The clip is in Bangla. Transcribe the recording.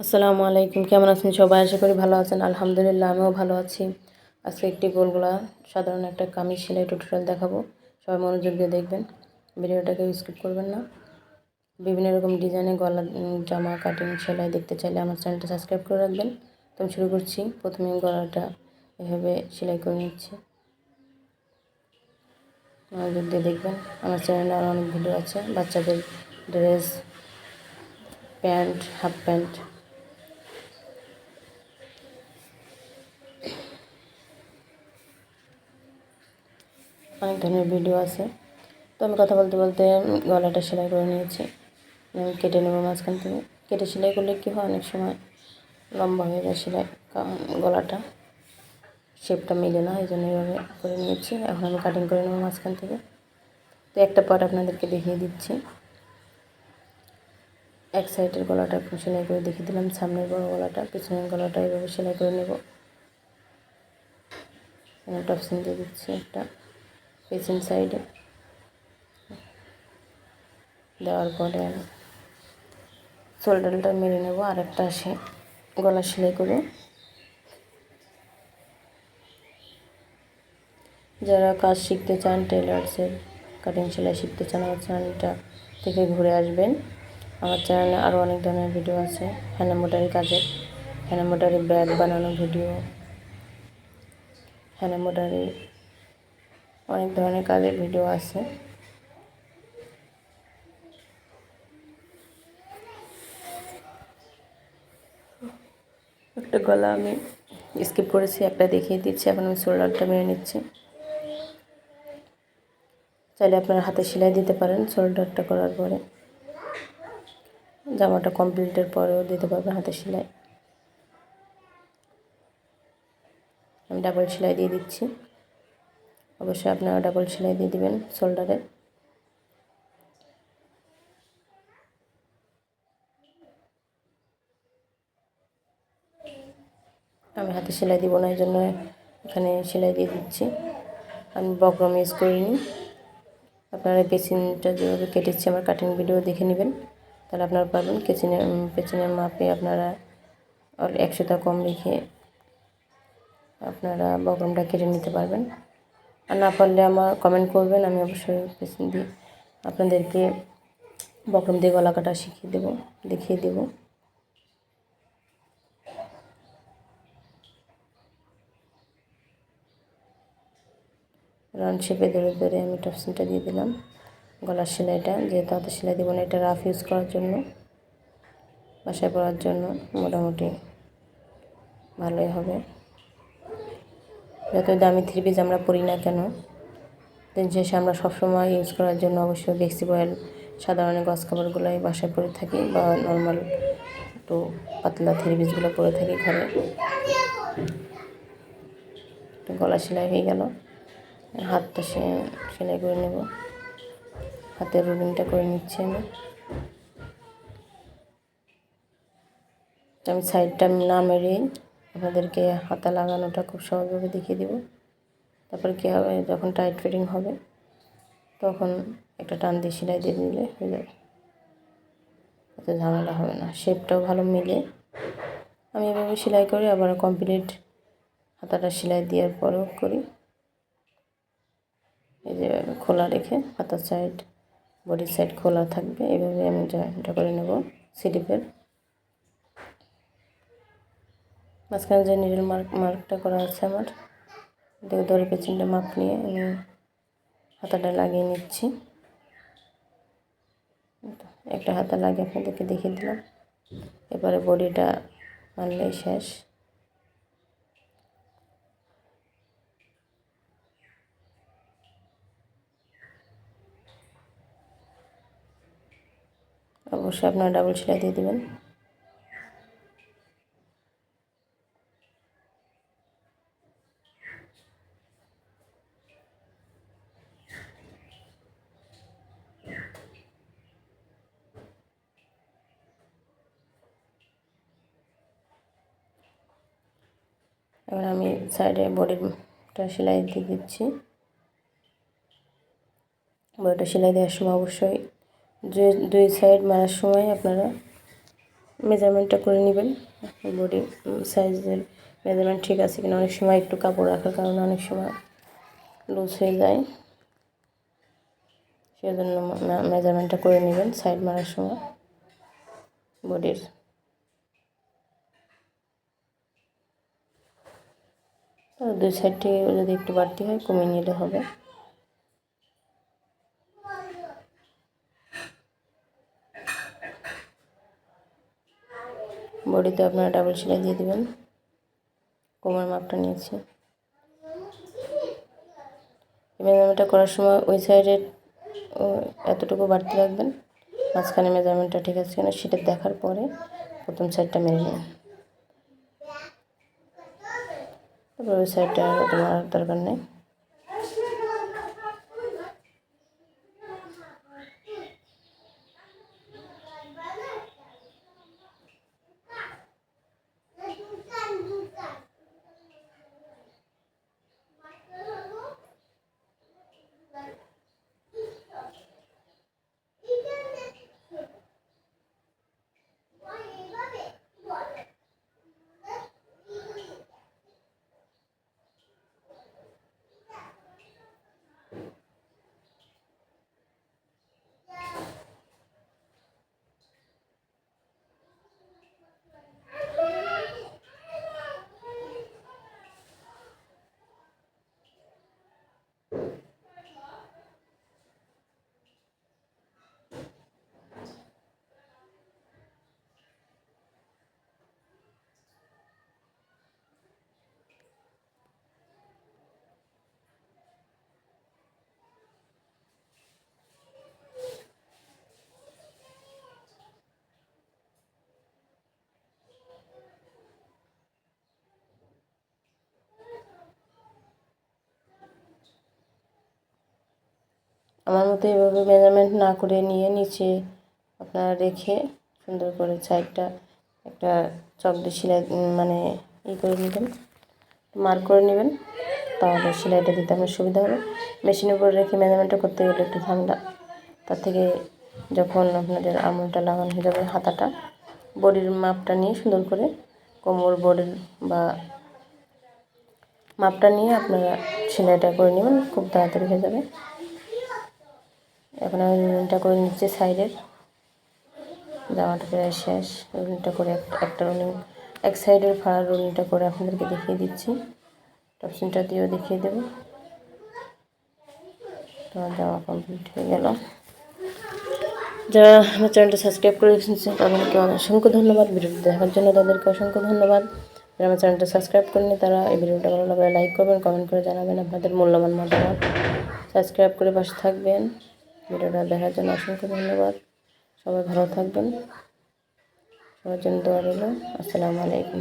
আসসালামু আলাইকুম। কেমন আছেন সবাই? আশা করি ভালো আছেন। আলহামদুলিল্লাহ, আমিও ভালো আছি। আজকে একটি গোলগোলা সাধারণ একটা কামিজ সেলাই টিউটোরিয়াল দেখাবো। সবাই মনোযোগ দিয়ে দেখবেন। ভিডিওটাকে স্কিপ করবেন না। বিভিন্ন রকম ডিজাইনে গলা জামা কাটিং সেলাই দেখতে চাইলে আমার চ্যানেলটা সাবস্ক্রাইব করে রাখবেন। তো শুরু করছি। প্রথমে গলাটা এভাবে সেলাই করে নিচ্ছি। মনোযোগ দিয়ে দেখবেন। আমার চ্যানেলে আরও অনেক ভিডিও আছে। বাচ্চাদের ড্রেস প্যান্ট হাফ প্যান্ট অনেক ধরনের ভিডিও আছে। তো আমি কথা বলতে বলতে গলাটা সেলাই করে নিয়েছি। আমি কেটে নেব মাঝখান থেকে। কেটে সেলাই করলে কী হয়? অনেক সময় লম্বা হয়ে যায় সেলাই। গলাটা শেপটা মিলে না এই জন্য এইভাবে করে নিয়েছি। এখন আমি কাটিং করে নেব মাঝখান থেকে। তো একটা পার্ট আপনাদেরকে দেখিয়ে দিচ্ছি। এক সাইডের গলাটা সেলাই করে দেখিয়ে দিলাম। সামনের বড় গলাটা, পিছনের গলাটা এইভাবে সেলাই করে নেব। টপসিন দিয়ে দিচ্ছি একটা। পেছন সাইডে দেওয়ার পরে আমি শোল্ডারটা মেরে নেব, আর একটা আসে গলা সেলাই করে যারা কাজ শিখতে চান টেলার্সের কাটিং সেলাই শিখতে চান, আমার চ্যানেলটা থেকে ঘুরে আসবেন। আমার চ্যানেলে আরও অনেক ধরনের ভিডিও আছে হ্যান্ড এম্ব্রয়ডারি কাজের। হ্যান্ড এম্ব্রয়ডারি ব্যাগ বানানো ভিডিও হ্যান্ড এম্ব্রয়ডারি অনেক ধরনের কাজের ভিডিও আছে। একটা গলা আমি স্কিপ করেছি, একটা দেখিয়ে দিচ্ছি, এখন আমি শোল্ডারটা মেরে নিচ্ছি। চাইলে আপনারা হাতে সেলাই দিতে পারেন শোল্ডারটা করার পরে। জামাটা কমপ্লিটের পরেও দিতে পারবেন হাতে সেলাই। আমি ডাবল সেলাই দিয়ে দিচ্ছি। অবশ্যই আপনারা ডাবল সেলাই দিয়ে দেবেন শোল্ডারে আমি হাতে সেলাই দিব না এই জন্য এখানে সেলাই দিয়ে দিচ্ছি। আমি বক্রম ইউজ করিনি। আপনারা পেচিনটা যেভাবে কেটেছি, আমার কাটিং ভিডিও দেখে নেবেন। তাহলে আপনারা পারবেন। কেচিনের পেছনের মাপে আপনারা একশোটা কম রেখে আপনারা বক্রমটা কেটে নিতে পারবেন। আর না পারলে আমার কমেন্ট করবেন, আমি অবশ্যই পেছন দিয়ে আপনাদেরকে বক্রম দিয়ে গলা কাটা শিখিয়ে দেবো, দেখিয়ে দেবো। রাউন্ড শেপে ধরে ধরে আমি টপসিনটা দিয়ে দিলাম, গলার সেলাইটা, যেহেতু হাতে সেলাই দেবো না, এটা রাফ ইউজ করার জন্য, বাসায় পরার জন্য মোটামুটি ভালোই হবে। যত দামি থ্রি পিস আমরা পরি না কেন, দিন শেষে আমরা সবসময় ইউজ করার জন্য অবশ্যই ফ্লেক্সিবল সাধারণ গজ কাপড়গুলোই বাসায় পরে থাকি বা নর্মাল একটু পাতলা থ্রি পিসগুলো পরে থাকি ঘরে। গলা সেলাই হয়ে গেল, হাতটা সে সেলাই করে নেব। হাতের রুলিংটা করে নিচ্ছি আমি। আমি সাইডটা না মেরে আপনাদেরকে হাতা লাগানোটা খুব সহজভাবে দেখিয়ে দেব। তারপর কী হবে, যখন টাইট ফিটিং হবে, তখন একটা টান দিয়ে সেলাই দিয়ে দিলে হয়ে যাবে। এত ঝামেলা হবে না। শেপটাও ভালো মিলে। আমি এভাবে সেলাই করি আবার কমপ্লিট হাতাটা সেলাই দেওয়ার পরেও করি। এই যে খোলা রেখে হাতার সাইড বডির সাইড খোলা থাকবে। এভাবে আমি জয়েন্টটা করে নেব স্লিপের মাঝখানে যে নিডল মার্ক মার্কটা করা আছে আমার দেখে ধরে পেছনটা মাপ নিয়ে আমি হাতাটা লাগিয়ে নিচ্ছি। একটা হাতা লাগিয়ে আপনাদেরকে দেখিয়ে দিলাম। এবারে বডিটা মারলেই শেষ। অবশ্যই আপনারা ডাবল সেলাই দিয়ে দেবেন। এবার আমি সাইডে বডিটা সেলাই দিয়ে দিচ্ছি। বডিটা সেলাই দেওয়ার সময় অবশ্যই দুই সাইড মারার সময় আপনারা মেজারমেন্টটা করে নেবেন। বডি সাইজের মেজারমেন্ট ঠিক আছে কিনা, অনেক সময় একটু কাপড় রাখার কারণে অনেক সময় লুজ হয়ে যায়। সেজন্য মেজারমেন্টটা করে নেবেন সাইড মারার সময়। বডির দুই সাইড যদি একটু বাড়তি হয়, কমিয়ে নিলে হবে। বডিতে আপনারা ডাবল সেলাই দিয়ে দেবেন। কোমর মাপটা নিয়েছি। মেজারমেন্টটা করার সময় ওই সাইডের এতটুকু বাড়তি রাখবেন। মাঝখানে মেজারমেন্টটা ঠিক আছে কিনা সেটা দেখার পরে প্রথম সাইডটা মেরে নেবেন তারপর ওই তোমার দরকার নেই। আমার মতো এভাবে মেজারমেন্ট না করে নিয়ে নিচে আপনারা রেখে সুন্দর করে সাইডটা একটা চক দিয়ে সেলাই মানে ই করে নেবেন মার্ক করে নেবেন, তাহলে সেলাইটা দিতে আপনার সুবিধা হবে। মেশিনের উপর রেখে মেজারমেন্টটা করতে গেলে একটু ঠান্ডা তার থেকে যখন আপনাদের আমলটা লাগানো হয়ে যাবে হাতাটা, বডির মাপটা নিয়ে সুন্দর করে কোমর বডির বা মাপটা নিয়ে আপনারা সেলাইটা করে নেবেন, খুব তাড়াতাড়ি হয়ে যাবে। এখন আমি রুলিংটা করে নিচ্ছি সাইডের। জামাটা প্রায় শেষ। রুলিংটা করে একটা রুলিং এক সাইডের ফাড়া রুলিংটা করে আপনাদেরকে দেখিয়ে দিচ্ছি। টপসিনটা দিয়েও দেখিয়ে দেবো। তোমার জামা কমপ্লিট হয়ে গেল। যারা আমার চ্যানেলটা সাবস্ক্রাইব করে রেখেছেন, তাদেরকে অসংখ্য ধন্যবাদ। ভিডিওটি দেখার জন্য তাদেরকে অসংখ্য ধন্যবাদ। যারা আমার চ্যানেলটা সাবস্ক্রাইব করেনি তারা এই ভিডিওটা ভালো লাগলে লাইক করবেন, কমেন্ট করে জানাবেন আপনাদের মূল্যবান মতামত। সাবস্ক্রাইব করে পাশে থাকবেন। ভিডিওটা দেখার জন্য অসংখ্য ধন্যবাদ। সবাই ভালো থাকবেন। সবার জন্য দোয়া রইল। আসসালামু আলাইকুম।